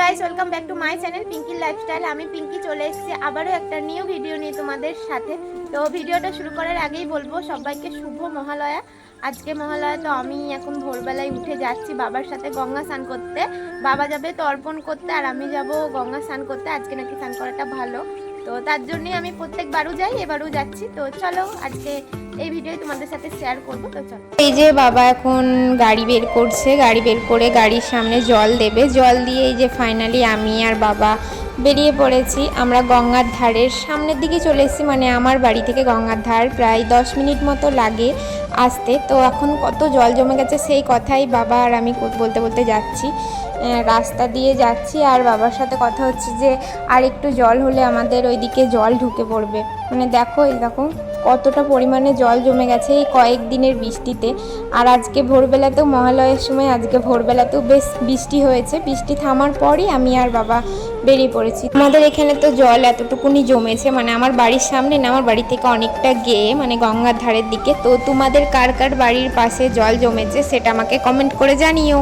Guys welcome back to my channel Pinky lifestyle আমি পিঙ্কি চলে এসেছি আবারও একটা নিউ ভিডিও নিয়ে তোমাদের সাথে। তো ভিডিওটা শুরু করার আগেই বলব, সবাইকে শুভ মহালয়া। আজকে মহালয়া তো আমি এখন ভোরবেলায় উঠে যাচ্ছি বাবার সাথে গঙ্গা স্নান করতে। বাবা যাবে তর্পণ করতে আর আমি যাব গঙ্গা স্নান করতে। আজকে নাকি স্নান করাটা ভালো। তো তার জন্যই আমি প্রত্যেকবারও যাই, এবারও যাচ্ছি। তো চলো, আজকে এই ভিডিও তোমাদের সাথে শেয়ার করব, তো চলো। এই যে বাবা এখন গাড়ি বের করছে, গাড়ি বের করে গাড়ির সামনে জল দেবে। জল দিয়ে এই যে ফাইনালি আমি আর বাবা বেরিয়ে পড়েছি। আমরা গঙ্গার ধারের সামনের দিকে চলে এসেছি মানে আমার বাড়ি থেকে গঙ্গার ধার প্রায় দশ মিনিট মতো লাগে। আসতে। তো এখন কত জল জমে গেছে সেই কথাই বাবা আর আমি বলতে বলতে যাচ্ছি। রাস্তা দিয়ে যাচ্ছি আর বাবার সাথে কথা হচ্ছে যে, আর একটু জল হলে আমাদের ওইদিকে জল ঢুকে পড়বে। মানে দেখো এই কতটা পরিমাণে জল জমে গেছে এই কয়েক দিনের বৃষ্টিতে। আর আজকে ভোরবেলাতেও মহালয়ের সময় আজকে ভোরবেলাতেও বেশ বৃষ্টি হয়েছে। বৃষ্টি থামার পরই আমি আর বাবা বেরিয়ে পড়েছি। আমাদের এখানে তো জল এতটুকুনি জমেছে মানে আমার বাড়ির সামনে না, আমার বাড়ি থেকে অনেকটা গেয়ে মানে গঙ্গার ধারের দিকে। তো তোমাদের কার কার বাড়ির পাশে জল জমেছে সেটা আমাকে কমেন্ট করে জানিও।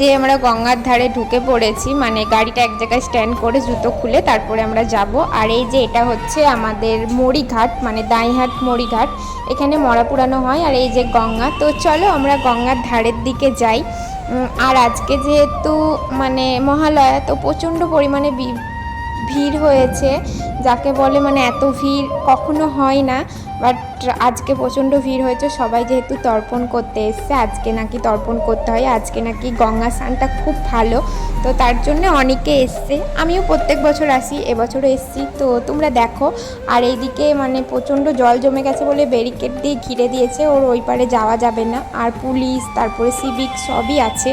যে আমরা গঙ্গার ধারে ঢুকে পড়েছি মানে গাড়িটা এক জায়গায় স্ট্যান্ড করে জুতো খুলে তারপরে আমরা যাব। আর এই যে এটা হচ্ছে আমাদের মরিঘাট মানে দাইহাট মরিঘাট। এখানে মরা পুরানো হয় আর এই যে গঙ্গা। তো চলো আমরা গঙ্গার ধারের দিকে যাই। আর আজকে যেহেতু মানে মহালয়া, তো প্রচণ্ড পরিমাণে ভিড় হয়েছে, যাকে বলে মানে এত ভিড় কখনো হয় না বাট আজকে প্রচণ্ড ভিড় হয়েছে, সবাই যেহেতু তর্পণ করতে এসছে, আজকে নাকি তর্পণ করতে হয়, আজকে নাকি গঙ্গা স্নানটা খুব ভালো, তো তার জন্য অনেকে এসছে, আমিও প্রত্যেক বছর আসি, এবছরও এসছি, তো তোমরা দেখো, আর এইদিকে মানে প্রচণ্ড জল জমে গেছে বলে ব্যারিকেড দিয়ে ঘিরে দিয়েছে, ওর ওই পারে যাওয়া যাবে না, আর পুলিশ, তারপরে সিভিক সবই আছে।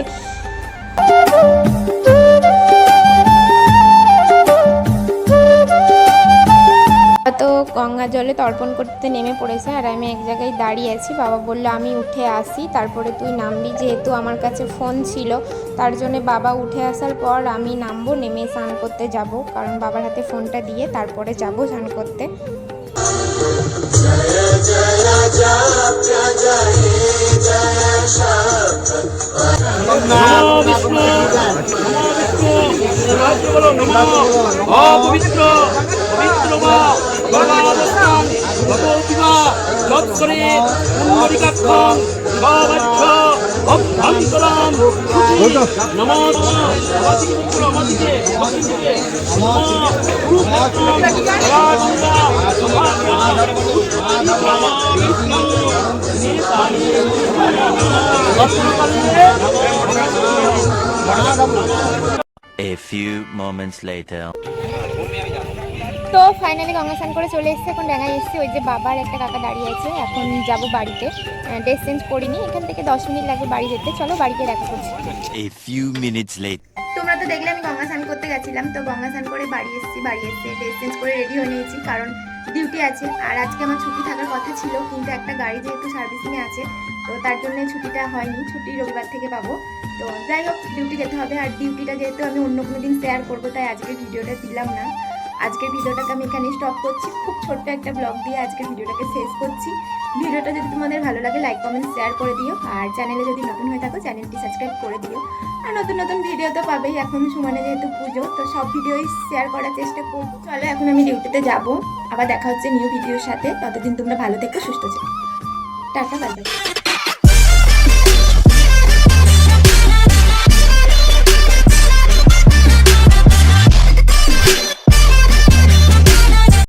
তো গঙ্গা জলে তর্পণ করতে নেমে পড়েছে আর আমি এক জায়গায় দাঁড়িয়ে আছি বাবা বলল আমি উঠে আসি তারপরে তুই নামবি যেহেতু আমার কাছে ফোন ছিল তার জন্য বাবা উঠে আসার পর আমি নামবো নেমে স্নান করতে যাব কারণ বাবার হাতে ফোনটা দিয়ে তারপরে যাব স্নান করতে রাজ্য বলো নমো অপবিত্র পবিত্র ভগবতাং ভগবতিমা যৎকরে পুণ্ডরিকাক্ষং সবাচ্ছ অভ্যন্তরাম A few moments later. তো ফাইনালি গঙ্গা স্নান করে চলে এসেছি। এখন ডাঙায় এসেছি ওই যে বাবার একটা কাকা দাঁড়িয়ে আছে। এখন যাব বাড়িতে। ড্রেস চেঞ্জ করিনি। এখান থেকে দশ মিনিট লাগবে বাড়ি যেতে। চলো বাড়িতে দেখা করছি। A few minutes later. তোমরা তো দেখলে আমি গঙ্গা স্নান করতে গেছিলাম, তো গঙ্গা স্নান করে বাড়ি এসেছি, বাড়ি এসে ড্রেস চেঞ্জ করে রেডি হয়ে নিয়েছি, কারণ ডিউটি আছে। আর আজকে আমার ছুটি থাকার কথা ছিল, কিন্তু একটা গাড়ি যেহেতু সার্ভিসিংয়ে আছে, তো তার জন্য ছুটিটা হয়নি, ছুটি রবিবার থেকে পাবো। তো যাই হোক ডিউটি যেতে হবে, আর ডিউটিটা যেহেতু আমি অন্য কোনো দিন শেয়ার করব, তাই আজকে ভিডিওটা দিলাম না। আজকের ভিডিওটাকে আমি এখানে স্টপ করছি। খুব ছোট্ট একটা ব্লগ দিয়ে আজকের ভিডিওটাকে শেষ করছি। ভিডিওটা যদি তোমাদের ভালো লাগে লাইক কমেন্ট শেয়ার করে দিও। আর চ্যানেলে যদি নতুন হয়ে থাকো চ্যানেলটি সাবস্ক্রাইব করে দিও। আর নতুন নতুন ভিডিও তো পাবেই। এখন সমানে যেহেতু পুজো, তো সব ভিডিওই শেয়ার করার চেষ্টা করব। চলো, এখন আমি ডিউটিতে যাব। আবার দেখা হচ্ছে নিউ ভিডিওর সাথে। ততদিন তোমরা ভালো থেকো, সুস্থ থেকো। Tata bye